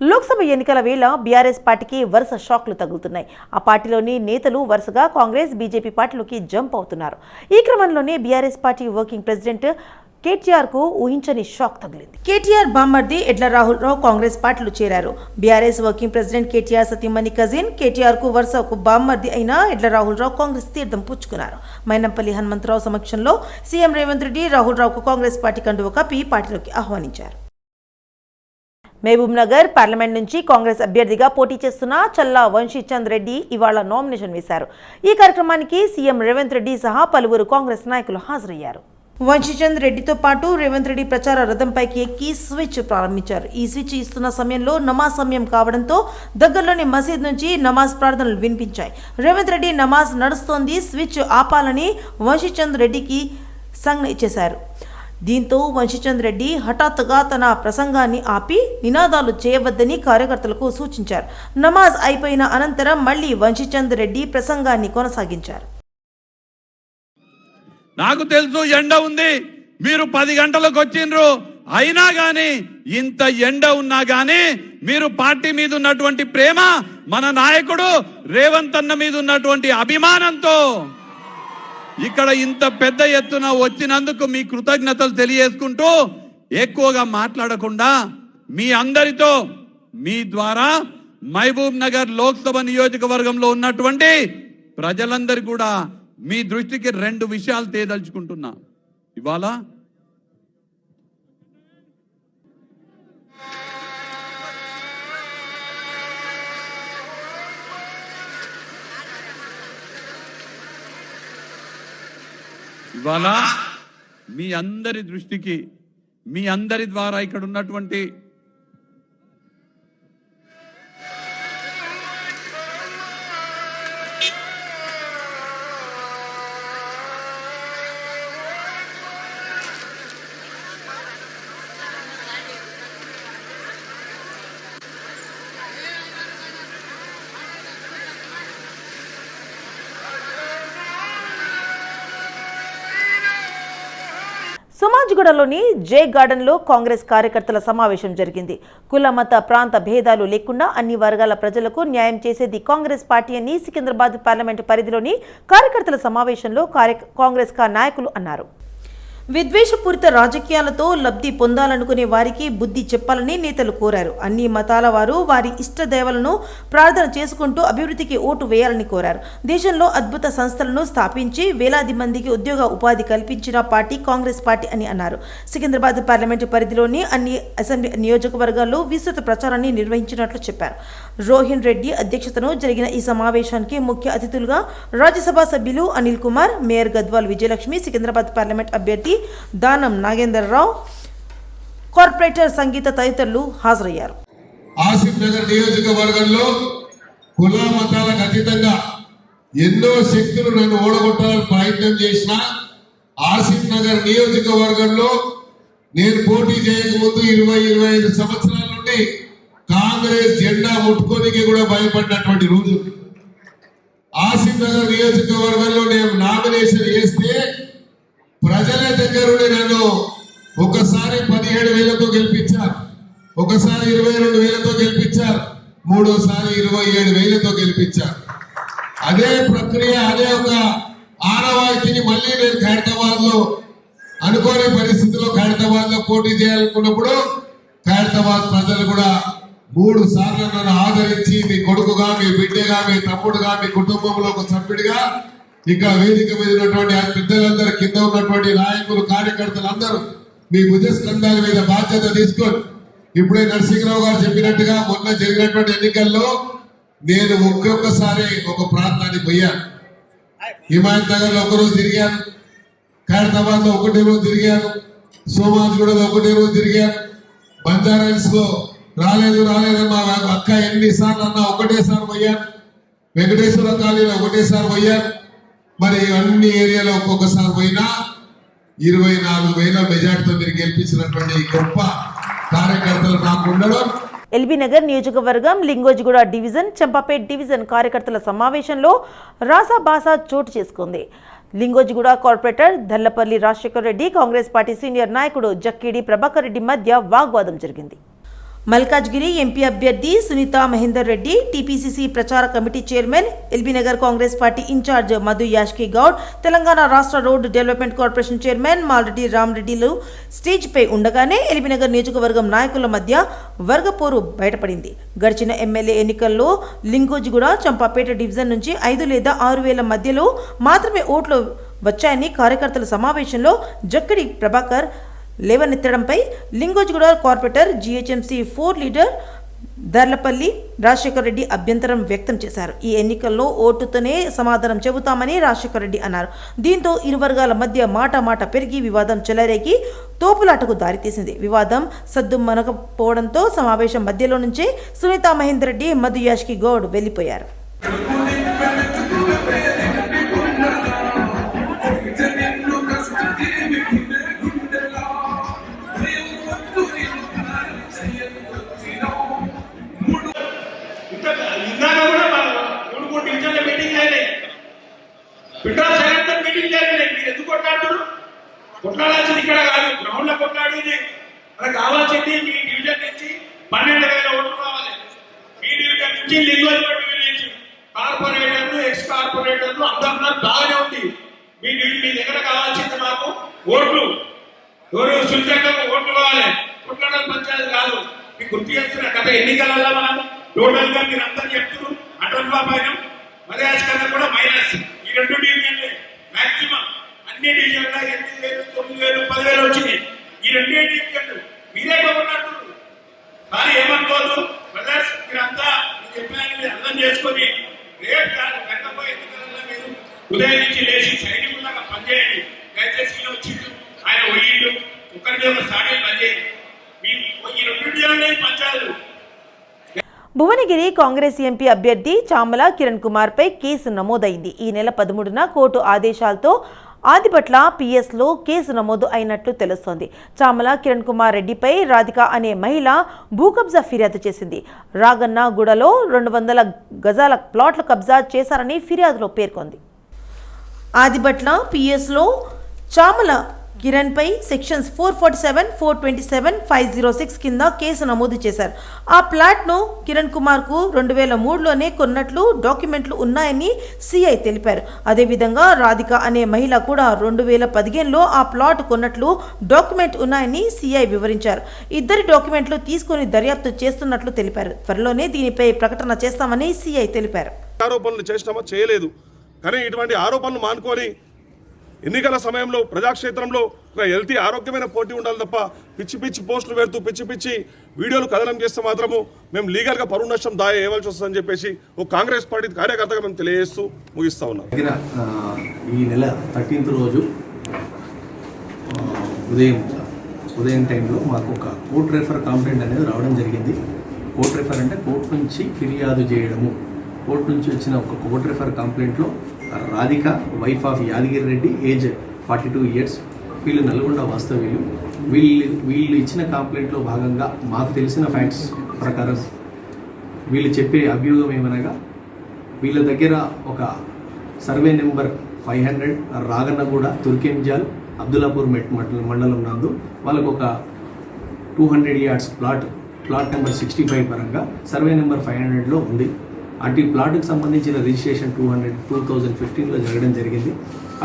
లోక్సభ ఎన్నికల వేళ బీఆర్ఎస్ పార్టీకి వరుస షాక్లు తగులుతున్నాయి. ఆ పార్టీలోని నేతలు వరుసగా కాంగ్రెస్ బీజేపీ పార్టీలోకి జంప్ అవుతున్నారు. ఈ క్రమంలోనే బీఆర్ఎస్ పార్టీ వర్కింగ్ ప్రెసిడెంట్ కేటీఆర్కు ఊహించని షాక్ తగిలింది. కేటీఆర్ బామ్మర్ది ఎడ్ల రాహుల్ రావు కాంగ్రెస్ పార్టీలు చేరారు. బీఆర్ఎస్ వర్కింగ్ ప్రెసిడెంట్ కేటీఆర్ సతీమణి కజిన్ కేటీఆర్కు వరుస బామ్మర్ది అయిన ఎడ్ల రాహుల్ రావు కాంగ్రెస్ తీర్థం పుచ్చుకున్నారు. మైనంపల్లి హనుమంతరావు సమక్షంలో సీఎం రేవంత్ రెడ్డి రాహుల్ రావుకు కాంగ్రెస్ పార్టీ కండువ కప్పి పార్టీలోకి ఆహ్వానించారు. మహబూబ్నగర్ పార్లమెంట్ నుంచి కాంగ్రెస్ అభ్యర్థిగా పోటీ చేస్తున్న చల్లా వంశీచంద్ రెడ్డి ఇవాళ నామినేషన్ వేశారు. ఈ కార్యక్రమానికి సీఎం రేవంత్ రెడ్డి సహా పలువురు కాంగ్రెస్ నాయకులు హాజరయ్యారు. వంశీచంద్ రెడ్డితో పాటు రేవంత్ రెడ్డి ప్రచార రథంపైకి ఎక్కి స్విచ్ ప్రారంభించారు. ఈ స్విచ్ ఇస్తున్న సమయంలో నమాజ్ సమయం కావడంతో దగ్గరలోని మసీద్ నుంచి నమాజ్ ప్రార్థనలు వినిపించాయి. రేవంత్ రెడ్డి నమాజ్ నడుస్తోంది స్విచ్ ఆపాలని వంశీచంద్ రెడ్డికి సంజ్ఞ ఇచ్చేశారు. దీంతో వంశీచంద్ రెడ్డి హఠాత్తుగా తన ప్రసంగాన్ని ఆపి నినాదాలు చేయవద్దని కార్యకర్తలకు సూచించారు. నమాజ్ అయిపోయిన అనంతరం మళ్ళీ వంశీచంద్ రెడ్డి ప్రసంగాన్ని కొనసాగించారు. నాకు తెలుసు ఎండ ఉంది. మీరు పది గంటలకు వచ్చిండ్రు. అయినా గాని ఇంత ఎండ ఉన్నా గాని మీరు పార్టీ మీద ఉన్నటువంటి ప్రేమ మన నాయకుడు రేవంత్ అన్న మీద ఉన్నటువంటి అభిమానంతో ఇక్కడ ఇంత పెద్ద ఎత్తున వచ్చినందుకు మీ కృతజ్ఞతలు తెలియజేసుకుంటూ ఎక్కువగా మాట్లాడకుండా మీ అందరితో మీ ద్వారా మహబూబ్ నగర్ లోక్సభ నియోజకవర్గంలో ఉన్నటువంటి ప్రజలందరి కూడా మీ దృష్టికి రెండు విషయాలు తేదలుచుకుంటున్నా. ఇవాళ ఇవాళ మీ అందరి దృష్టికి మీ అందరి ద్వారా ఇక్కడ ఉన్నటువంటి సమాజ్గూడలోని జే గార్డెన్లో కాంగ్రెస్ కార్యకర్తల సమావేశం జరిగింది. కుల మత ప్రాంత భేదాలు లేకుండా అన్ని వర్గాల ప్రజలకు న్యాయం చేసేది కాంగ్రెస్ పార్టీ అని సికింద్రాబాద్ పార్లమెంటు పరిధిలోని కార్యకర్తల సమావేశంలో కార్య కాంగ్రెస్ కా నాయకులు అన్నారు. విద్వేషపూరిత రాజకీయాలతో లబ్ధి పొందాలనుకునే వారికి బుద్ధి చెప్పాలని నేతలు కోరారు. అన్ని మతాల వారు వారి ఇష్ట దేవలను ప్రార్థన చేసుకుంటూ అభివృద్ధికి ఓటు వేయాలని కోరారు. దేశంలో అద్భుత సంస్థలను స్థాపించి వేలాది మందికి ఉద్యోగ ఉపాధి కల్పించిన పార్టీ కాంగ్రెస్ పార్టీ అని అన్నారు. సికింద్రాబాద్ పార్లమెంటు పరిధిలోని అన్ని అసెంబ్లీ నియోజకవర్గాల్లో విస్తృత ప్రచారాన్ని నిర్వహించినట్లు చెప్పారు. రోహిన్ రెడ్డి అధ్యక్షతను జరిగిన ఈ సమావేశానికి ముఖ్య అతిథులుగా రాజ్యసభ సభ్యులు అనిల్ కుమార్ మేయర్ గద్వాల్ విజయలక్ష్మి సికింద్రాబాద్ పార్లమెంట్ అభ్యర్థి దానం నాగేందర్రావు కార్పొరేటర్ సంగీత తదితరులు హాజరయ్యారు. ఆసిఫ్ నగర్ నియోజకవర్గంలో కుల మతాలకు అతీతంగా ఎన్నో శక్తులు నన్ను ఓడగొట్టాలని ప్రయత్నం చేసిన ఆసిఫ్ నగర్ నియోజకవర్గంలో నేను పోటీ చేయకముందు ఇరవై ఇరవై ఐదు సంవత్సరాల కాంగ్రెస్ జెండా ముట్టుకోనికి కూడా భయపడినటువంటి రోజు. ఆసిఫ్నగర్ నియోజకవర్గంలో నేను నామినేషన్ వేస్తే ప్రజల దగ్గరుండి నన్ను ఒకసారి పదిహేడు వేలతో గెలిపించారు. ఒకసారి ఇరవై రెండు వేలతో గెలిపించారు. మూడోసారి ఇరవై ఏడు వేలతో గెలిపించారు. అదే ప్రక్రియ అదే ఒక ఆనవాయితీని మళ్ళీ నేను ఖైరతాబాద్లో అనుకోని పరిస్థితిలో ఖైరతాబాద్లో పోటీ చేయాలనుకున్నప్పుడు ఖైరతాబాద్ ప్రజలు కూడా మూడు సార్లు నన్ను ఆదరించి మీ కొడుకుగా మీ బిడ్డగా మీ తమ్ముడుగా మీ కుటుంబంలో ఒక సభ్యుడిగా ఇక్కడ వేదిక మీద ఉన్నటువంటి ఆ పెద్దలందరూ కింద ఉన్నటువంటి నాయకులు కార్యకర్తలు అందరూ మీ భుజస్కంధాల మీద బాధ్యత తీసుకొని ఇప్పుడే నరసింహరావు గారు చెప్పినట్టుగా మొన్న జరిగినటువంటి ఎన్నికల్లో నేను ఒక్కొక్కసారి ఒక ప్రాంతానికి పోయాను. హిమాయత్ నగర్లో ఒకరోజు తిరిగాను. ఖైరతాబాద్లో ఒకటే రోజు తిరిగాను. సోమాజిగూడలో ఒకటే రోజు తిరిగాను. బంజారాహిల్స్లో రాలేదు రాలేదు మా అక్క ఎన్నిసార్లు అన్నా ఒకటేసారి పోయాను. వెంకటేశ్వర కాలనీలో ఒకటేసారి పోయాను. మరి అన్ని ఏరియాలో ఒక్కొక్కసారి పోయినా ఇరవై నాలుగు వేల మెజార్టీతో మీరు గెలిపించినటువంటి గొప్ప కార్యకర్తలు నాకు ఉండడం. ఎల్బీ నగర్ నియోజకవర్గం లింగోజిగూడ డివిజన్ చంపాపేట్ డివిజన్ కార్యకర్తల సమావేశంలో రాసాబాసా చోటు చేసుకుంది. Lingojiguda corporator Dallapalli Rajasekhar Reddy Congress party senior నాయకుడు జక్కిడి ప్రభాకర్ రెడ్డి మధ్య వాగ్వాదం జరిగింది. మల్కాజ్గిరి ఎంపీ అభ్యర్థి సునీత మహేందర్ రెడ్డి టీపీసీసీ ప్రచార committee chairman LB Nagar Congress party incharge Madhu Yashki Goud Telangana రాష్ట్ర road development corporation chairman Malreddy రామరెడ్డిలు స్టేజ్పై ఉండగానే ఎల్బీనగర్ నియోజకవర్గం నాయకుల మధ్య వర్గపోరు బయటపడింది. గడిచిన ఎమ్మెల్యే ఎన్నికల్లో లింగోజిగూడ చంపాపేట డివిజన్ నుంచి ఐదు లేదా ఆరు వేల మధ్యలో మాత్రమే ఓట్లు వచ్చాయని కార్యకర్తల సమావేశంలో Jakkadi Prabhakar లేవనెత్తడంపై Lingojiguda corporator GHMC floor leader Darlapalli Rajasekhar Reddy అభ్యంతరం వ్యక్తం చేశారు. ఈ ఎన్నికల్లో ఓటుతోనే సమాధానం చెబుతామని రాజశేఖర్ రెడ్డి అన్నారు. దీంతో ఇరు వర్గాల మధ్య మాట మాట పెరిగి వివాదం చెలరేగి తోపులాటకు దారితీసింది వివాదం సద్దు మనకపోవడంతో సమావేశం మధ్యలో నుంచే సునీత మహేందర్ రెడ్డి మధు యాష్కి గౌడ్ వెళ్ళిపోయారు. కొట్లాడాల్సింది ఇక్కడ కాదు గ్రౌండ్లో కొట్లాడేది మనకు కావాల్సింది మీ డివిజన్ నుంచి పన్నెండు వేల ఓట్లు కావాలి. మీ డివిజన్ నుంచి లింగోజిపేట విలేజ్ కార్పొరేటర్లు ఎక్స్ కార్పొరేటర్లు అందరూ బాగానే ఉంది. మీ మీ దగ్గర కావాల్సింది మాకు ఓట్లు. ఎవరు సుల్చంగా ఓట్లు కావాలి? కొట్లాడడం పంచాయతీ కాదు. మీకు గుర్తు చేస్తున్న గత ఎన్నికలలో మనం టోటల్గా మీరు అందరు చెప్తున్నారు. అటల్ బాబు అయిన మదయాజ్ కూడా మైనస్. ఈ రెండు డివిజన్లే మాక్సిమం అన్ని డివిజన్ల ఎనిమిది వేలు తొమ్మిది వేలు పదివేలు ఈ రెండే డివిజన్లు మీరే కానీ ఏమనుకోదు బ్రదర్స్ మీరంతా చెప్పాను అర్థం చేసుకొని రేపు కాదు గంటపై ఎన్నికలలో మీరు ఉదయం నుంచి లేచి సైనికులాగా పనిచేయండి. దయచేసి వచ్చిండు ఆయన మీద పనిచేయండి. ఈ రెండు డివిజన్లే పంచాలు. భువనగిరి కాంగ్రెస్ ఎంపీ అభ్యర్థి చామల కిరణ్ కుమార్పై కేసు నమోదైంది. ఈ నెల పదమూడున కోర్టు ఆదేశాలతో ఆదిపట్ల పిఎస్లో కేసు నమోదు అయినట్లు తెలుస్తోంది. చామల కిరణ్ కుమార్ రెడ్డిపై రాధిక అనే మహిళ భూకబ్జా ఫిర్యాదు చేసింది. రాగన్న గూడలో రెండు వందల గజాల ప్లాట్లు కబ్జా చేశారని ఫిర్యాదులో పేర్కొంది. ఆదిపట్ల పిఎస్లో Chamala కిరణ్పై sections four forty seven four twenty seven five zero six కింద కేసు నమోదు చేశారు. ఆ ప్లాట్ను కిరణ్ కుమార్కు రెండు వేల మూడులోనే కొన్నట్లు డాక్యుమెంట్లు ఉన్నాయని సిఐ తెలిపారు. అదేవిధంగా రాధిక అనే మహిళ కూడా రెండు వేల పదిహేనులో ఆ ప్లాట్ కొన్నట్లు డాక్యుమెంట్ ఉన్నాయని సిఐ వివరించారు. ఇద్దరి డాక్యుమెంట్లు తీసుకొని దర్యాప్తు చేస్తున్నట్లు తెలిపారు. త్వరలోనే దీనిపై ప్రకటన చేస్తామని సిఐ తెలిపారు. ఆరోపణలు చేసినామా? చేయలేదు. కానీ ఇటువంటి ఆరోపణలు మానుకొని ఎన్నికల సమయంలో ప్రజాక్షేత్రంలో ఒక హెల్తీ ఆరోగ్యమైన పోటీ ఉండాలి తప్ప పిచ్చి పిచ్చి పోస్టులు పెడుతూ పిచ్చి పిచ్చి వీడియోలు కథనం చేస్తే మాత్రము మేము లీగల్గా పరువు నష్టం దాయ వేయవలసి వస్తుందని చెప్పేసి ఒక కాంగ్రెస్ పార్టీ కార్యకర్తగా మేము తెలియజేస్తూ ముగిస్తా ఉన్నాం. ఈ నెల థర్టీన్త్ రోజు ఉదయం ఉదయం టైంలో మాకు ఒక కోర్ట్ రెఫర్ కంప్లైంట్ అనేది రావడం జరిగింది. కోర్ట్ రెఫర్ అంటే కోర్టు నుంచి ఫిర్యాదు చేయడము. కోర్టు నుంచి వచ్చిన ఒక court refer కంప్లైంట్లో Radhika wife of Yadagiri Reddy age forty two years వీళ్ళు నల్గొండ వాస్తవ్యులు. వీళ్ళు వీళ్ళు ఇచ్చిన కంప్లైంట్లో భాగంగా మాకు తెలిసిన ఫ్యాక్ట్స్ ప్రకారం వీళ్ళు చెప్పే అభియోగం ఏమనగా వీళ్ళ దగ్గర ఒక survey number five hundred Ragannaguda Turkayamjal Abdullapur Met మండలం మండలం నందు. వాళ్ళకు ఒక two hundred yards plot plot number sixty five పరంగా సర్వే నెంబర్ ఫైవ్ హండ్రెడ్లో ఉంది. అటు ప్లాట్కి సంబంధించిన registration two hundred two thousand ఫిఫ్టీన్లో జరగడం జరిగింది.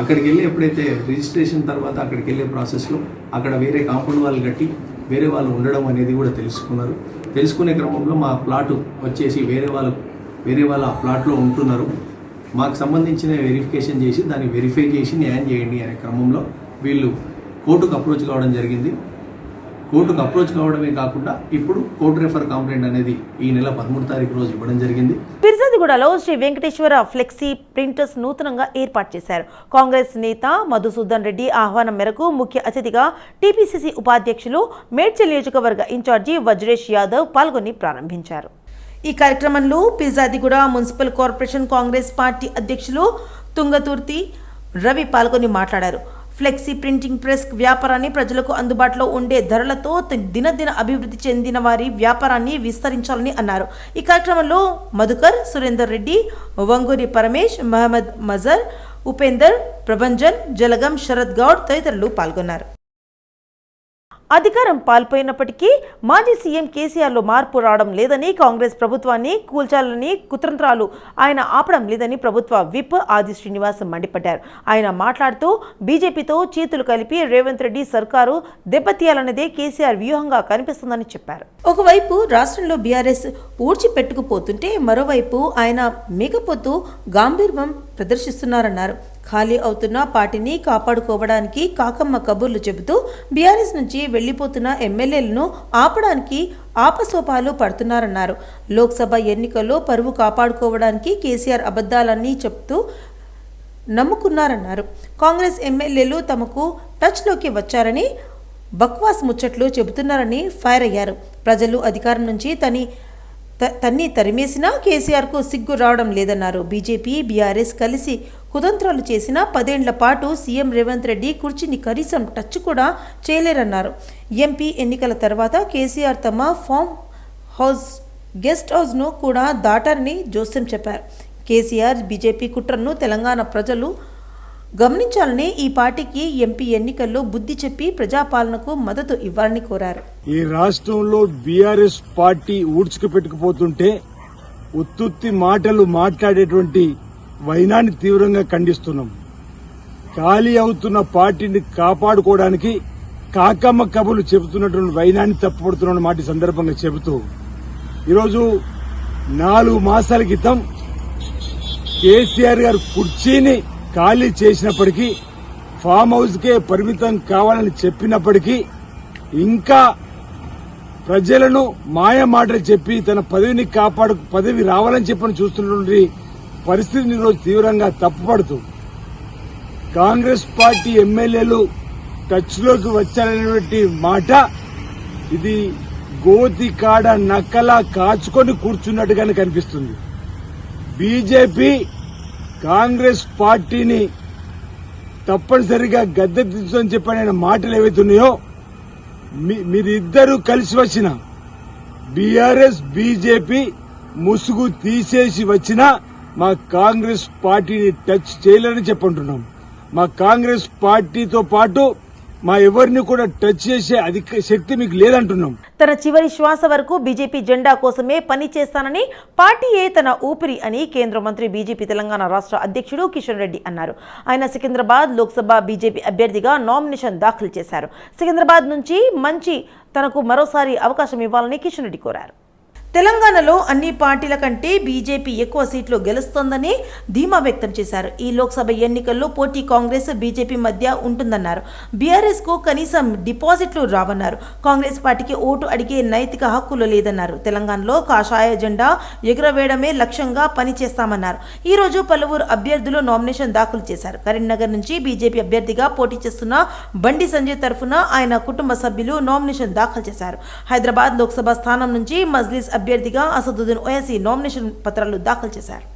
అక్కడికి వెళ్ళి ఎప్పుడైతే రిజిస్ట్రేషన్ తర్వాత అక్కడికి వెళ్ళే ప్రాసెస్లో అక్కడ వేరే కాంపౌండ్ వాళ్ళు కట్టి వేరే వాళ్ళు ఉండడం అనేది కూడా తెలుసుకున్నారు. తెలుసుకునే క్రమంలో మా ప్లాట్ వచ్చేసి వేరే వాళ్ళు వేరే వాళ్ళ ఆ ప్లాట్లో ఉంటున్నారు. మాకు సంబంధించిన వెరిఫికేషన్ చేసి దాన్ని వెరిఫై చేసి న్యాయం చేయండి అనే క్రమంలో వీళ్ళు కోర్టుకు అప్రోచ్ కావడం జరిగింది. కోర్టుకు అప్రోచ్ కావడమే కాకుండా ఇప్పుడు కోర్టు రెఫర్ కంప్లైంట్ అనేది ఈ నెల పదమూడు తారీఖు రోజు ఇవ్వడం జరిగింది. పిర్జాదిగూడలో శ్రీ వెంకటేశ్వర ఫ్లెక్సీ ప్రింటర్స్ నూతనంగా ఏర్పాటు చేశారు. కాంగ్రెస్ నేత మధుసూదన్ రెడ్డి ఆహ్వానం మేరకు ముఖ్య అతిథిగా టీపీసీసీ ఉపాధ్యక్షులు మేడ్చల్ నియోజకవర్గ ఇన్ఛార్జి వజ్రేష్ యాదవ్ పాల్గొని ప్రారంభించారు. ఈ కార్యక్రమంలో Pirzadiguda municipal corporation Congress party అధ్యక్షులు తుంగతుర్తి రవి పాల్గొని మాట్లాడారు. ఫ్లెక్సీ ప్రింటింగ్ ప్రెస్ వ్యాపారాన్ని ప్రజలకు అందుబాటులో ఉండే ధరలతో దినదిన అభివృద్ధి చెందిన వారి వ్యాపారాన్ని విస్తరించాలని అన్నారు. ఈ కార్యక్రమంలో మధుకర్ సురేందర్ రెడ్డి వంగూరి పరమేష్ మహమ్మద్ మజర్ ఉపేందర్ ప్రభంజన్ జలగం శరద్ గౌడ్ తదితరులు పాల్గొన్నారు. అధికారం పాల్పోయినప్పటికీ మాజీ సీఎం కేసీఆర్లో మార్పు రావడం లేదని కాంగ్రెస్ ప్రభుత్వాన్ని కూల్చాలని కుతంత్రాలు ఆయన ఆపడం లేదని ప్రభుత్వ విప్ ఆది శ్రీనివాస్ మండిపడ్డారు. ఆయన మాట్లాడుతూ బీజేపీతో చేతులు కలిపి రేవంత్ రెడ్డి సర్కారు దెబ్బతీయాలన్నదే కేసీఆర్ వ్యూహంగా కనిపిస్తుందని చెప్పారు. ఒకవైపు రాష్ట్రంలో బీఆర్ఎస్ ఊడ్చిపెట్టుకుపోతుంటే మరోవైపు ఆయన మేకపోతూ గాంభీర్వం ప్రదర్శిస్తున్నారన్నారు. ఖాళీ అవుతున్న పార్టీని కాపాడుకోవడానికి కాకమ్మ కబుర్లు చెబుతూ బీఆర్ఎస్ నుంచి వెళ్ళిపోతున్న ఎమ్మెల్యేలను ఆపడానికి ఆపసోపాలు పడుతున్నారన్నారు. లోక్సభ ఎన్నికల్లో పరువు కాపాడుకోవడానికి కేసీఆర్ అబద్ధాలన్నీ చెప్తూ నమ్ముకున్నారన్నారు. కాంగ్రెస్ ఎమ్మెల్యేలు తమకు టచ్లోకి వచ్చారని బక్వాస్ ముచ్చట్లు చెబుతున్నారని ఫైర్ అయ్యారు. ప్రజలు అధికారం నుంచి తని తన్ని తరిమేసినా కేసీఆర్కు సిగ్గు రావడం లేదన్నారు. బీజేపీ బీఆర్ఎస్ కలిసి కుతంత్రాలు చేసినా పదేండ్ల పాటు సీఎం రేవంత్ రెడ్డి కుర్చీని కనీసం టచ్ కూడా చేయలేరన్నారు. ఎంపీ ఎన్నికల తర్వాత కేసీఆర్ తమ ఫామ్ హౌస్ గెస్ట్ హౌస్ను కూడా దాటారని జోస్యం చెప్పారు. కేసీఆర్ బీజేపీ కుట్రను తెలంగాణ ప్రజలు గమనించాలని ఈ పార్టీకి ఎంపీ ఎన్నికల్లో బుద్ధి చెప్పి ప్రజాపాలనకు మద్దతు ఇవ్వాలని కోరారు. ఈ రాష్ట్రంలో బీఆర్ఎస్ పార్టీ ఊడ్చుకు పెట్టుకుపోతుంటే ఉత్తుత్తి మాటలు మాట్లాడేటువంటి వైనాన్ని తీవ్రంగా ఖండిస్తున్నాం. ఖాళీ అవుతున్న పార్టీని కాపాడుకోవడానికి కాకమ్మ కబులు చెబుతున్నటువంటి వైనాన్ని తప్పుపడుతున్న మాట సందర్భంగా చెబుతూ ఈరోజు నాలుగు మాసాల క్రితం కేసీఆర్ గారు కుర్చీని ఖాళీ చేసినప్పటికీ ఫామ్ హౌస్ కే పరిమితం కావాలని చెప్పినప్పటికీ ఇంకా ప్రజలను మాయ మాటలు చెప్పి తన పదవిని కాపాడు పదవి రావాలని చెప్పని చూస్తున్నటువంటి పరిస్థితిని ఈరోజు తీవ్రంగా తప్పుపడుతూ కాంగ్రెస్ పార్టీ ఎమ్మెల్యేలు టచ్లోకి వచ్చారనేటువంటి మాట ఇది గోతి కాడ నక్కలా కాచుకొని కూర్చున్నట్టుగానే కనిపిస్తుంది. బీజేపీ కాంగ్రెస్ పార్టీని తప్పనిసరిగా గద్దె దించని చెప్పిన మాటలు ఏవైతున్నాయో మీ- మీరిద్దరూ కలిసి వచ్చిన బీఆర్ఎస్ బీజేపీ ముసుగు తీసేసి వచ్చినా మా కాంగ్రెస్ పార్టీని టచ్ చేయలేరని చెప్పంటున్నాం మా కాంగ్రెస్ పార్టీతో పాటు మా ఎవరిని కూడా టచ్ చేసే అధిక శక్తి మీకు లేదంటున్నాం. తన చివరి శ్వాస వరకు బీజేపీ జెండా కోసమే పని చేస్తానని పార్టీయే తన ఊపిరి అని కేంద్ర మంత్రి బీజేపీ తెలంగాణ రాష్ట్ర అధ్యక్షుడు కిషన్ రెడ్డి అన్నారు. ఆయన సికింద్రాబాద్ లోక్సభ బీజేపీ అభ్యర్థిగా నామినేషన్ దాఖలు చేశారు. సికింద్రాబాద్ నుంచి మంచి తనకు మరోసారి అవకాశం ఇవ్వాలని కిషన్ రెడ్డి కోరారు. తెలంగాణలో అన్ని పార్టీల కంటే బీజేపీ ఎక్కువ సీట్లు గెలుస్తోందని ధీమా వ్యక్తం చేశారు. ఈ లోక్సభ ఎన్నికల్లో పోటీ కాంగ్రెస్ బీజేపీ మధ్య ఉంటుందన్నారు. బీఆర్ఎస్కు కనీసం డిపాజిట్లు రావన్నారు. కాంగ్రెస్ పార్టీకి ఓటు అడిగే నైతిక హక్కులు లేదన్నారు. తెలంగాణలో కాషాయ జెండా ఎగురవేయడమే లక్ష్యంగా పనిచేస్తామన్నారు. ఈ రోజు పలువురు అభ్యర్థులు నామినేషన్ దాఖలు చేశారు. కరీంనగర్ నుంచి బీజేపీ అభ్యర్థిగా పోటీ చేస్తున్న బండి సంజయ్ తరఫున ఆయన కుటుంబ సభ్యులు నామినేషన్ దాఖలు చేశారు. హైదరాబాద్ లోక్సభ స్థానం నుంచి మజ్లిస్ అభ్యర్థిగా అసదుద్దీన్ ఓయసీ నామినేషన్ పత్రాలు దాఖలు చేశారు.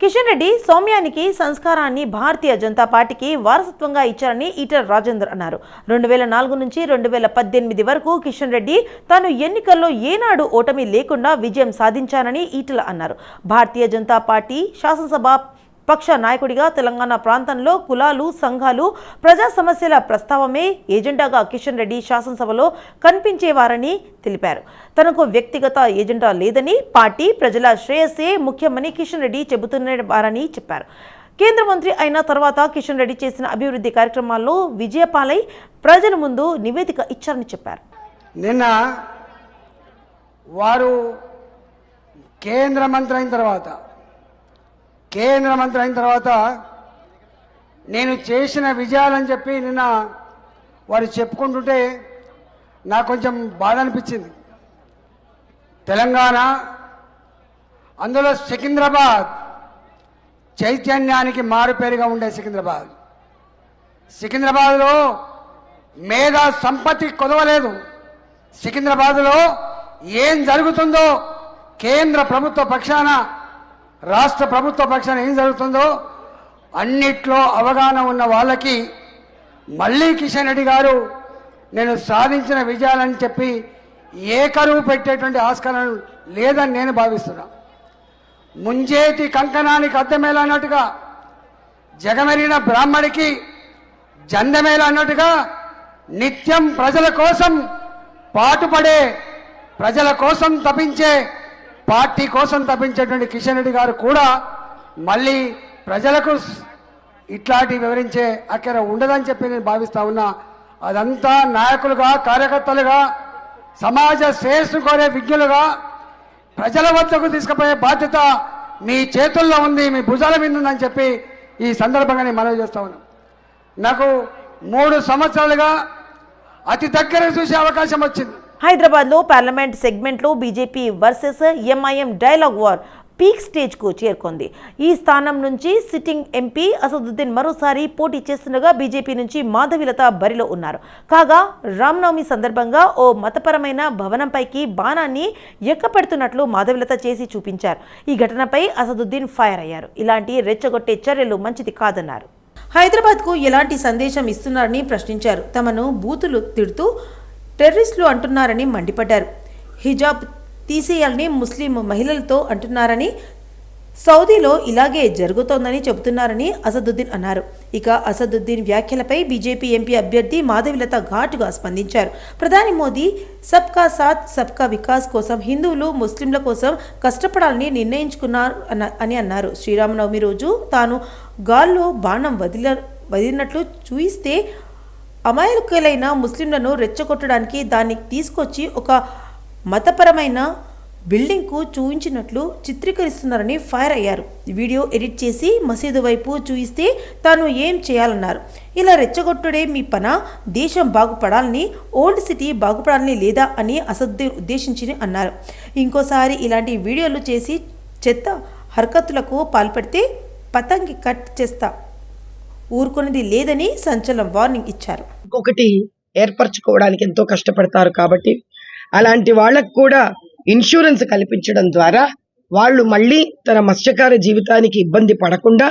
కిషన్ రెడ్డి సౌమ్యానికి సంస్కారాన్ని భారతీయ జనతా పార్టీకి వారసత్వంగా ఇచ్చారని ఈటల రాజేందర్ అన్నారు. రెండు వేల నాలుగు నుంచి రెండు వేల పద్దెనిమిది వరకు కిషన్ రెడ్డి తాను ఎన్నికల్లో ఏనాడు ఓటమి లేకుండా విజయం సాధించానని ఈటల అన్నారు. భారతీయ జనతా పార్టీ శాసనసభ పక్ష నాయకుడిగా తెలంగాణ ప్రాంతంలో కులాలు సంఘాలు ప్రజా సమస్యల ప్రస్తావమే ఎజెండాగా కిషన్ రెడ్డి శాసనసభలో కనిపించేవారని తెలిపారు. తనకు వ్యక్తిగత ఎజెండా లేదని పార్టీ ప్రజల శ్రేయస్సే ముఖ్యమని కిషన్ రెడ్డి చెబుతున్నవారని చెప్పారు. కేంద్ర మంత్రి అయిన తర్వాత కిషన్ రెడ్డి చేసిన అభివృద్ధి కార్యక్రమాల్లో విజయపాలై ప్రజల ముందు నివేదిక ఇచ్చారని చెప్పారు. నిన్న వారు కేంద్ర మంత్రి అయిన తర్వాత కేంద్ర మంత్రి అయిన తర్వాత నేను చేసిన విజయాలని చెప్పి నిన్న వారు చెప్పుకుంటుంటే నాకు కొంచెం బాధ అనిపించింది. తెలంగాణ అందులో సికింద్రాబాద్ చైతన్యానికి మారుపేరుగా ఉండే సికింద్రాబాద్. సికింద్రాబాద్లో మేధా సంపత్తి కొదవలేదు. సికింద్రాబాద్లో ఏం జరుగుతుందో కేంద్ర ప్రభుత్వ పక్షాన రాష్ట్ర ప్రభుత్వ పక్షాన ఏం జరుగుతుందో అన్నిట్లో అవగాహన ఉన్న వాళ్ళకి మళ్ళీ కిషన్ రెడ్డి గారు నేను సాధించిన విజయాలని చెప్పి ఏ కరువు పెట్టేటువంటి ఆస్కారం లేదని నేను భావిస్తున్నా. ముంజేతి కంకణానికి అద్దమేలా అన్నట్టుగా జగమెరిగిన బ్రాహ్మడికి జందమేలా అన్నట్టుగా నిత్యం ప్రజల కోసం పాటుపడే ప్రజల కోసం తపించే పార్టీ కోసం తప్పించేటువంటి కిషన్ రెడ్డి గారు కూడా మళ్ళీ ప్రజలకు ఇట్లాంటి వివరించే అక్కడ ఉండదని చెప్పి నేను భావిస్తా ఉన్నా. అదంతా నాయకులుగా కార్యకర్తలుగా సమాజ శ్రేయస్సు కోరే విజ్ఞులుగా ప్రజల వద్దకు తీసుకుపోయే బాధ్యత మీ చేతుల్లో ఉంది మీ భుజాల మీద ఉందని చెప్పి ఈ సందర్భంగా నేను మనవి చేస్తా ఉన్నాను నాకు మూడు సంవత్సరాలుగా అతి దగ్గర చూసే అవకాశం వచ్చింది. హైదరాబాద్లో పార్లమెంట్ సెగ్మెంట్లో BJP versus MIM dialogue war peak స్టేజ్కు చేరుకుంది. ఈ స్థానం నుంచి సిట్టింగ్ ఎంపీ అసదుద్దీన్ మరోసారి పోటీ చేస్తుండగా బీజేపీ నుంచి మాధవిలత బరిలో ఉన్నారు. కాగా రామనవమి సందర్భంగా ఓ మతపరమైన భవనంపైకి బాణాన్ని ఎక్కపెడుతున్నట్లు మాధవిలత చేసి చూపించారు. ఈ ఘటనపై అసదుద్దీన్ ఫైర్ అయ్యారు. ఇలాంటి రెచ్చగొట్టే చర్యలు మంచిది కాదన్నారు. హైదరాబాద్కు ఎలాంటి సందేశం ఇస్తున్నారని ప్రశ్నించారు. తమను బూతులు తిడుతూ టెర్రరిస్టులు అంటున్నారని మండిపడ్డారు. హిజాబ్ తీసేయాలని ముస్లిం మహిళలతో అంటున్నారని సౌదీలో ఇలాగే జరుగుతోందని చెబుతున్నారని అసదుద్దీన్ అన్నారు. ఇక అసదుద్దీన్ వ్యాఖ్యలపై బీజేపీ ఎంపీ అభ్యర్థి మాధవిలత ఘాటుగా స్పందించారు. ప్రధాని మోదీ సబ్కా సాత్ సబ్కా వికాస్ కోసం హిందువులు ముస్లింల కోసం కష్టపడాలని నిర్ణయించుకున్నారు అన్న- అని అన్నారు. శ్రీరామనవమి రోజు తాను గాల్లో బాణం వదిల వదిలినట్లు చూయిస్తే అమాయకులైన ముస్లింలను రెచ్చగొట్టడానికి దాన్ని తీసుకొచ్చి ఒక మతపరమైన బిల్డింగ్కు చూపించినట్లు చిత్రీకరిస్తున్నారని ఫైర్ అయ్యారు. వీడియో ఎడిట్ చేసి మసీదు వైపు చూయిస్తే తాను ఏం చేయాలన్నారు. ఇలా రెచ్చగొట్టుడే మీ పన దేశం బాగుపడాలని ఓల్డ్ సిటీ బాగుపడాలని లేదా అని అసద్దు ఉద్దేశించి అన్నారు. ఇంకోసారి ఇలాంటి వీడియోలు చేసి చెత్త హరకత్తులకు పాల్పడితే పతంగి కట్ చేస్తా. ఊరుకున్నది లేదని సంచలనం వార్నింగ్ ఇచ్చారు. ఇంకొకటి ఏర్పరచుకోవడానికి ఎంతో కష్టపడతారు కాబట్టి అలాంటి వాళ్ళకు కూడా ఇన్సూరెన్స్ కల్పించడం ద్వారా వాళ్ళు మళ్ళీ తన మత్స్యకార జీవితానికి ఇబ్బంది పడకుండా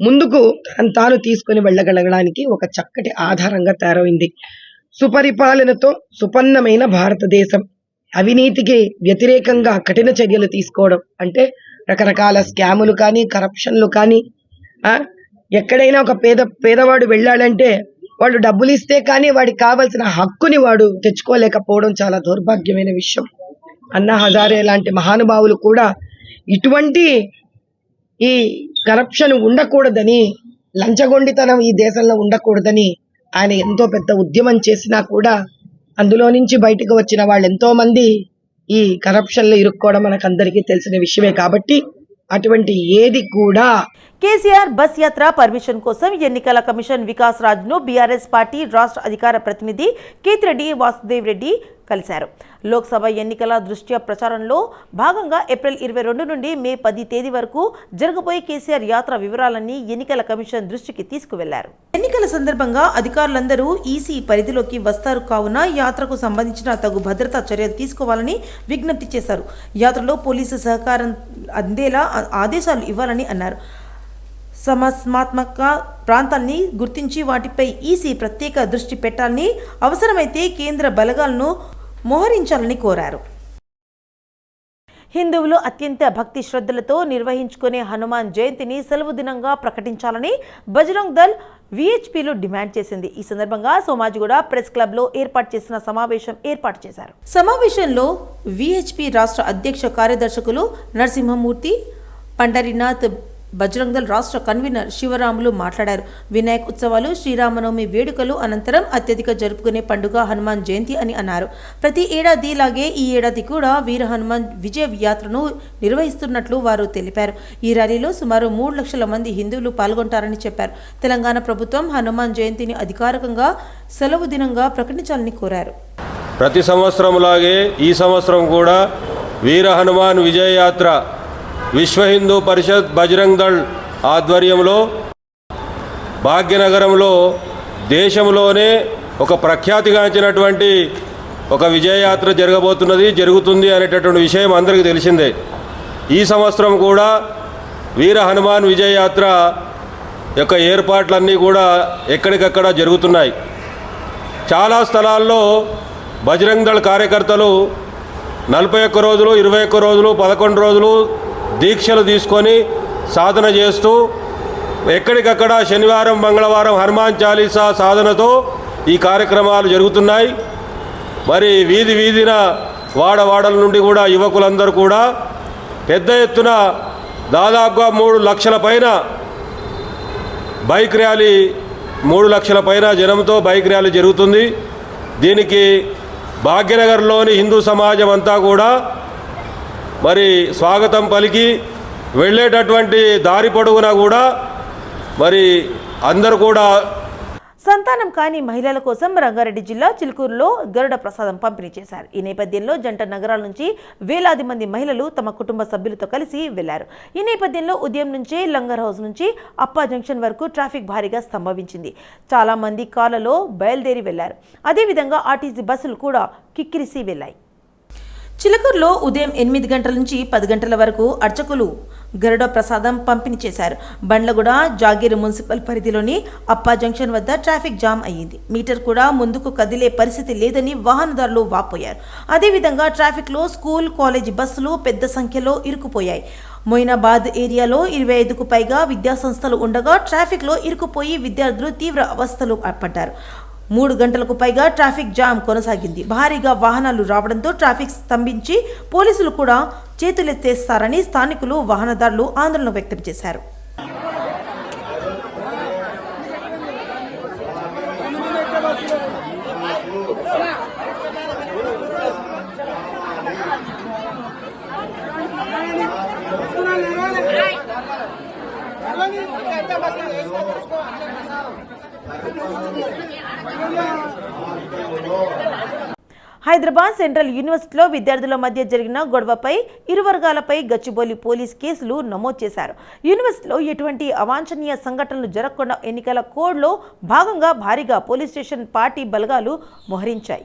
ముందుకు తనను తాను తీసుకుని వెళ్ళగలగడానికి ఒక చక్కటి ఆధారంగా తయారైంది. సుపరిపాలనతో సుపన్నమైన భారతదేశం. అవినీతికి వ్యతిరేకంగా కఠిన చర్యలు తీసుకోవడం అంటే రకరకాల స్కాములు కానీ కరప్షన్లు కానీ ఎక్కడైనా ఒక పేద పేదవాడు వెళ్ళాడంటే వాడు డబ్బులు ఇస్తే కానీ వాడికి కావాల్సిన హక్కుని వాడు తెచ్చుకోలేకపోవడం చాలా దౌర్భాగ్యమైన విషయం. అన్నా హజారే లాంటి మహానుభావులు కూడా ఇటువంటి ఈ కరప్షన్ ఉండకూడదని లంచగొండితనం ఈ దేశంలో ఉండకూడదని ఆయన ఎంతో పెద్ద ఉద్యమం చేసినా కూడా అందులో నుంచి బయటకు వచ్చిన వాళ్ళు ఎంతో మంది ఈ కరప్షన్లో ఇరుక్కోవడం మనకు అందరికీ తెలిసిన విషయమే కాబట్టి అటువంటి ఏది కూడా కేసీఆర్ బస్ యాత్ర పర్మిషన్ కోసం ఎన్నికల కమిషన్ వికాస్ రాజ్ను బీఆర్ఎస్ పార్టీ రాష్ట్ర అధికార ప్రతినిధి కేతిరెడ్డి వాసుదేవ్ రెడ్డి కలిశారు. లోక్సభ ఎన్నికల దృష్ట్యా ప్రచారంలో భాగంగా ఏప్రిల్ ఇరవై రెండు నుండి మే పది తేదీ వరకు జరగబోయే కేసీఆర్ యాత్ర వివరాలన్నీ ఎన్నికల కమిషన్ దృష్టికి తీసుకువెళ్ళారు. ఎన్నికల సందర్భంగా అధికారులందరూ ఈసీ పరిధిలోకి వస్తారు కావున యాత్రకు సంబంధించిన తగు భద్రతా చర్యలు తీసుకోవాలని విజ్ఞప్తి చేశారు. యాత్రలో పోలీసు సహకారం అందేలా ఆదేశాలు ఇవ్వాలని అన్నారు. సమస్మాత్మక ప్రాంతాల్ని గుర్తించి వాటిపై ఈసీ ప్రత్యేక దృష్టి పెట్టాలని అవసరమైతే కేంద్ర బలగాలను మోహరించాలని కోరారు. హిందువులు అత్యంత భక్తి శ్రద్ధలతో నిర్వహించుకునే హనుమాన్ జయంతిని సెలవు దినంగా ప్రకటించాలని బజరంగ్ దళ్ విహెచ్పిలు డిమాండ్ చేసింది. ఈ సందర్భంగా సోమాజిగూడ ప్రెస్ క్లబ్లో ఏర్పాటు చేసిన సమావేశం ఏర్పాటు చేశారు. సమావేశంలో విహెచ్పి రాష్ట్ర అధ్యక్ష కార్యదర్శకులు నరసింహమూర్తి పండరీనాథ్ బజరంగల్ రాష్ట్ర కన్వీనర్ శివరాములు మాట్లాడారు. వినాయక్ ఉత్సవాలు శ్రీరామనవమి వేడుకలు అనంతరం అత్యధిక జరుపుకునే పండుగ హనుమాన్ జయంతి అని అన్నారు. ప్రతి ఏడాది లాగే ఈ ఏడాది కూడా వీర హనుమాన్ విజయ యాత్రను నిర్వహిస్తున్నట్లు వారు తెలిపారు. ఈ ర్యాలీలో సుమారు మూడు లక్షల మంది హిందువులు పాల్గొంటారని చెప్పారు. తెలంగాణ ప్రభుత్వం హనుమాన్ జయంతిని అధికారికంగా సెలవు దినంగా ప్రకటించాలని కోరారు. ప్రతి సంవత్సరంలాగే ఈ సంవత్సరం కూడా వీర హనుమాన్ విజయయాత్ర విశ్వ హిందూ పరిషత్ బజరంగ్ దళ్ ఆధ్వర్యంలో భాగ్యనగరంలో దేశంలోనే ఒక ప్రఖ్యాతిగాంచినటువంటి ఒక విజయయాత్ర జరగబోతున్నది జరుగుతుంది అనేటటువంటి విషయం అందరికీ తెలిసిందే. ఈ సంవత్సరం కూడా వీర హనుమాన్ విజయయాత్ర యొక్క ఏర్పాట్లన్నీ కూడా ఎక్కడికక్కడ జరుగుతున్నాయి. చాలా స్థలాల్లో బజరంగ్ దళ్ కార్యకర్తలు నలభై ఒక్క రోజులు ఇరవై ఒక్క రోజులు పదకొండు రోజులు దీక్షలు తీసుకొని సాధన చేస్తూ ఎక్కడికక్కడ శనివారం మంగళవారం హనుమాన్ చాలీసా సాధనతో ఈ కార్యక్రమాలు జరుగుతున్నాయి. మరి వీధి వీధిన వాడవాడల నుండి కూడా యువకులందరూ కూడా పెద్ద ఎత్తున దాదాపుగా మూడు లక్షల పైన బైక్ ర్యాలీ మూడు లక్షల పైన జనంతో బైక్ ర్యాలీ జరుగుతుంది. దీనికి భాగ్యనగర్లోని హిందూ సమాజం అంతా కూడా మరి స్వాగతం పలికి వెళ్ళేటటువంటి దారి పొడవునా కూడా మరి అందరూ కూడా సంతానం కాని మహిళల కోసం రంగారెడ్డి జిల్లా చిలుకూరులో గరుడ ప్రసాదం పంపిణీ చేశారు. ఈ నేపథ్యంలో జంట నగరాల నుంచి వేలాది మంది మహిళలు తమ కుటుంబ సభ్యులతో కలిసి వెళ్ళారు. ఈ నేపథ్యంలో ఉదయం నుంచే లంగర్ హౌస్ నుంచి అప్పా జంక్షన్ వరకు ట్రాఫిక్ భారీగా స్తంభవించింది చాలా మంది కార్లలో బయలుదేరి వెళ్ళారు. అదేవిధంగా ఆర్టీసీ బస్సులు కూడా కిక్కిరిసి వెళ్ళాయి. చిలకూరులో ఉదయం ఎనిమిది గంటల నుంచి పది గంటల వరకు అర్చకులు గరుడ ప్రసాదం పంపిణీ చేశారు. బండ్లగూడ జాగీర్ మున్సిపల్ పరిధిలోని అప్పా జంక్షన్ వద్ద ట్రాఫిక్ జామ్ అయ్యింది. మీటర్ కూడా ముందుకు కదిలే పరిస్థితి లేదని వాహనదారులు వాపోయారు. అదేవిధంగా ట్రాఫిక్లో స్కూల్ కాలేజీ బస్సులు పెద్ద సంఖ్యలో ఇరుకుపోయాయి. మొయినాబాద్ ఏరియాలో ఇరవై ఐదుకు పైగా విద్యాసంస్థలు ఉండగా ట్రాఫిక్లో ఇరుకుపోయి విద్యార్థులు తీవ్ర అవస్థలు పడ్డారు మూడు గంటలకు పైగా ట్రాఫిక్ జామ్ కొనసాగింది. భారీగా వాహనాలు రావడంతో ట్రాఫిక్ స్తంభించి పోలీసులు కూడా చేతులెత్తేస్తారని స్థానికులు వాహనదారులు ఆందోళన వ్యక్తం చేశారు. హైదరాబాద్ సెంట్రల్ యూనివర్సిటీలో విద్యార్థుల మధ్య జరిగిన గొడవపై ఇరు వర్గాలపై గచ్చిబౌలి పోలీస్ కేసులు నమోదు చేశారు. యూనివర్సిటీలో ఎటువంటి అవాంఛనీయ సంఘటనలు జరగకుండా ఎన్నికల కోడ్లో భాగంగా భారీగా పోలీస్ స్టేషన్ పార్టీ బలగాలు మోహరించాయి.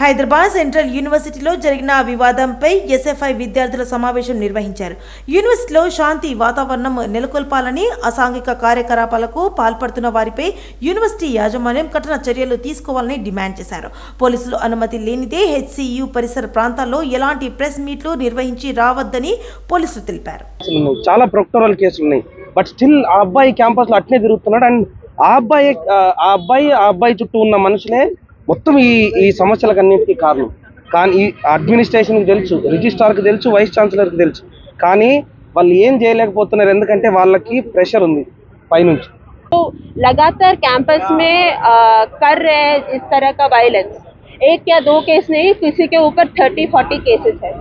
హైదరాబాద్ సెంట్రల్ యూనివర్సిటీలో జరిగిన వివాదంపై ఎస్ఎఫ్ఐ విద్యార్థుల సమావేశం నిర్వహించారు. యూనివర్సిటీలో శాంతి వాతావరణం నెలకొల్పాలని అసాంఘిక కార్యకలాపాలకు పాల్పడుతున్న వారిపై యూనివర్సిటీ యాజమాన్యం కఠిన చర్యలు తీసుకోవాలని డిమాండ్ చేశారు. పోలీసులు అనుమతి లేనిదే హెచ్సియు పరిసర ప్రాంతాల్లో ఎలాంటి ప్రెస్ మీట్లు నిర్వహించి రావద్దని పోలీసులు తెలిపారు. చాలా ప్రొక్టోరల్ కేసులు ఉన్నాయి. బట్ స్టిల్ ఆ అబ్బాయి క్యాంపస్లో అట్లే తిరుగుతున్నాడు. అండ్ ఆ అబ్బాయి ఆ అబ్బాయి ఆ అబ్బాయి చుట్టూ ఉన్న మనుషులే మొత్తం ఈ ఈ సమస్యలకు అన్నింటికీ కారణం కానీ ఈ అడ్మినిస్ట్రేషన్కి తెలుసు రిజిస్ట్రార్కి తెలుసు వైస్ ఛాన్సలర్కి తెలుసు కానీ వాళ్ళు ఏం చేయలేకపోతున్నారు ఎందుకంటే వాళ్ళకి ప్రెషర్ ఉంది పైనుంచి लगातार कैंपस में आ, कर रहे हैं इस तरह का वायलेंस एक या दो केस नहीं किसी के ऊपर थर्टी फोर्टी केसेस है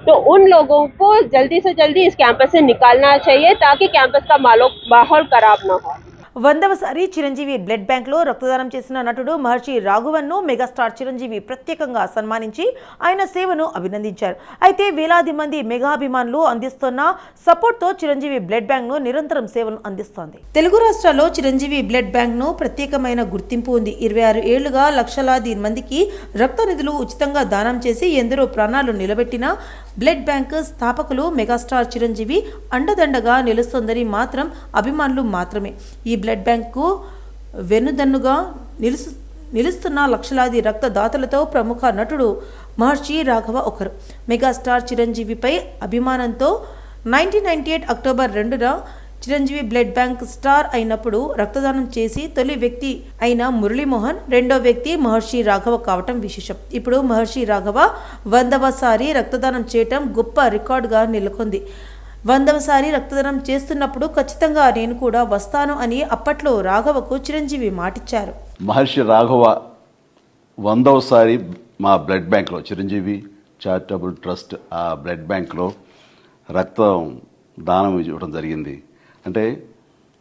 तो उन लोगों को जल्दी से जल्दी इस कैंपस से निकालना चाहिए ताकि कैंपस का मालो माहौल खराब ना हो వందవసారి చిరంజీవి బ్లడ్ బ్యాంక్లో రక్తదానం చేసిన నటుడు మహర్షి రాఘవన్ను మెగాస్టార్ చిరంజీవి ప్రత్యేకంగా సన్మానించి ఆయన సేవను అభినందించారు. అయితే వేలాది మంది మెగాభిమానులు అందిస్తున్న సపోర్ట్తో చిరంజీవి బ్లడ్ బ్యాంక్ను నిరంతరం సేవను అందిస్తోంది. తెలుగు రాష్ట్రాల్లో చిరంజీవి బ్లడ్ బ్యాంక్ను ప్రత్యేకమైన గుర్తింపు ఉంది. ఇరవై ఆరు ఏళ్ళుగా లక్షలాది మందికి రక్త నిధులు ఉచితంగా దానం చేసి ఎందరో ప్రాణాలు నిలబెట్టిన బ్లడ్ బ్యాంక్ స్థాపకులు మెగాస్టార్ చిరంజీవి అండదండగా నిలుస్తోందని మాత్రం అభిమానులు మాత్రమే. ఈ బ్లడ్ బ్యాంకు వెన్నుదన్నుగా నిలుసు నిలుస్తున్న లక్షలాది రక్తదాతలతో ప్రముఖ నటుడు మహర్షి రాఘవ ఒకరు. మెగాస్టార్ చిరంజీవిపై అభిమానంతో నైన్టీన్ నైన్టీ ఎయిట్ అక్టోబర్ రెండున చిరంజీవి బ్లడ్ బ్యాంక్ స్టార్ అయినప్పుడు రక్తదానం చేసి తొలి వ్యక్తి అయిన మురళీమోహన్ రెండో వ్యక్తి మహర్షి రాఘవ కావటం విశేషం. ఇప్పుడు మహర్షి రాఘవ వందవసారి రక్తదానం చేయటం గొప్ప రికార్డుగా నెలకొంది. వందవసారి రక్తదానం చేస్తున్నప్పుడు ఖచ్చితంగా నేను కూడా వస్తాను అని అప్పట్లో రాఘవకు చిరంజీవి మాటిచ్చారు. మహర్షి రాఘవ వందవసారి మా బ్లడ్ బ్యాంక్లో చిరంజీవి చారిటబుల్ ట్రస్ట్ ఆ బ్లడ్ బ్యాంక్లో రక్తం దానం ఇవ్వడం జరిగింది. అంటే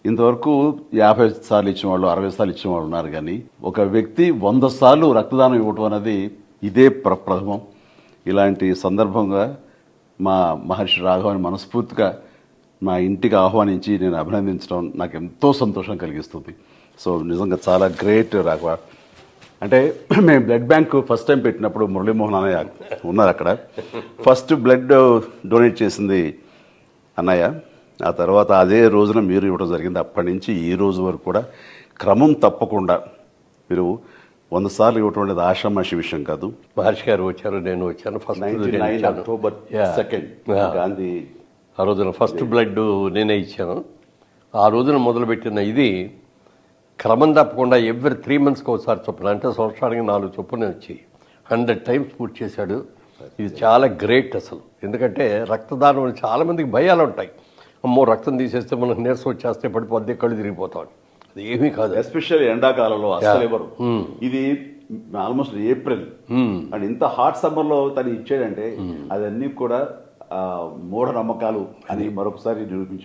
ఇంతవరకు యాభై సార్లు ఇచ్చిన వాళ్ళు అరవై సార్లు ఇచ్చిన వాళ్ళు ఉన్నారు కానీ ఒక వ్యక్తి వంద సార్లు రక్తదానం ఇవ్వటం అనేది ఇదే ప్ర ప్రథమం. ఇలాంటి సందర్భంగా మా మహర్షి రాఘవాన్ని మనస్ఫూర్తిగా మా ఇంటికి ఆహ్వానించి నేను అభినందించడం నాకు ఎంతో సంతోషం కలిగిస్తుంది. సో నిజంగా చాలా గ్రేట్ రాఘవ. అంటే మేము బ్లడ్ బ్యాంక్ ఫస్ట్ టైం పెట్టినప్పుడు మురళీమోహన్ అన్నయ్య ఉన్నారు అక్కడ. ఫస్ట్ బ్లడ్ డొనేట్ చేసింది అన్నయ్య. ఆ తర్వాత అదే రోజున మీరు ఇవ్వడం జరిగింది. అప్పటి నుంచి ఈ రోజు వరకు కూడా క్రమం తప్పకుండా మీరు వంద సార్లు ఇవ్వటం ఆషామాషి విషయం కాదు. మహర్షి గారు వచ్చారు నేను వచ్చాను ఫస్ట్ అక్టోబర్ సెకండ్ గాంధీ ఆ రోజున ఫస్ట్ బ్లడ్ నేనే ఇచ్చాను. ఆ రోజున మొదలుపెట్టిన ఇది క్రమం తప్పకుండా ఎవ్రీ త్రీ మంత్స్కి ఒకసారి చొప్పున అంటే సంవత్సరానికి నాలుగు చొప్పున వచ్చి హండ్రెడ్ టైమ్స్ పూర్తి చేశాడు. ఇది చాలా గ్రేట్ అసలు. ఎందుకంటే రక్తదానం అని చాలా మందికి భయాలు ఉంటాయి అమ్మో రక్తం తీసేస్తే మనకు నీరసం వచ్చేస్తే పడిపోద్ది కళ్ళు తిరిగిపోతాం. అది ఏమీ కాదు. ఎస్పెషల్లీ ఎండాకాలంలో అసలు ఎవరు ఇది ఆల్మోస్ట్ ఏప్రిల్. అండ్ ఇంత హాట్ సమ్మర్లో తను ఇచ్చాడంటే అదన్నీ కూడా మూఢనమ్మకాలు అని మరొకసారి నిరూపించాడు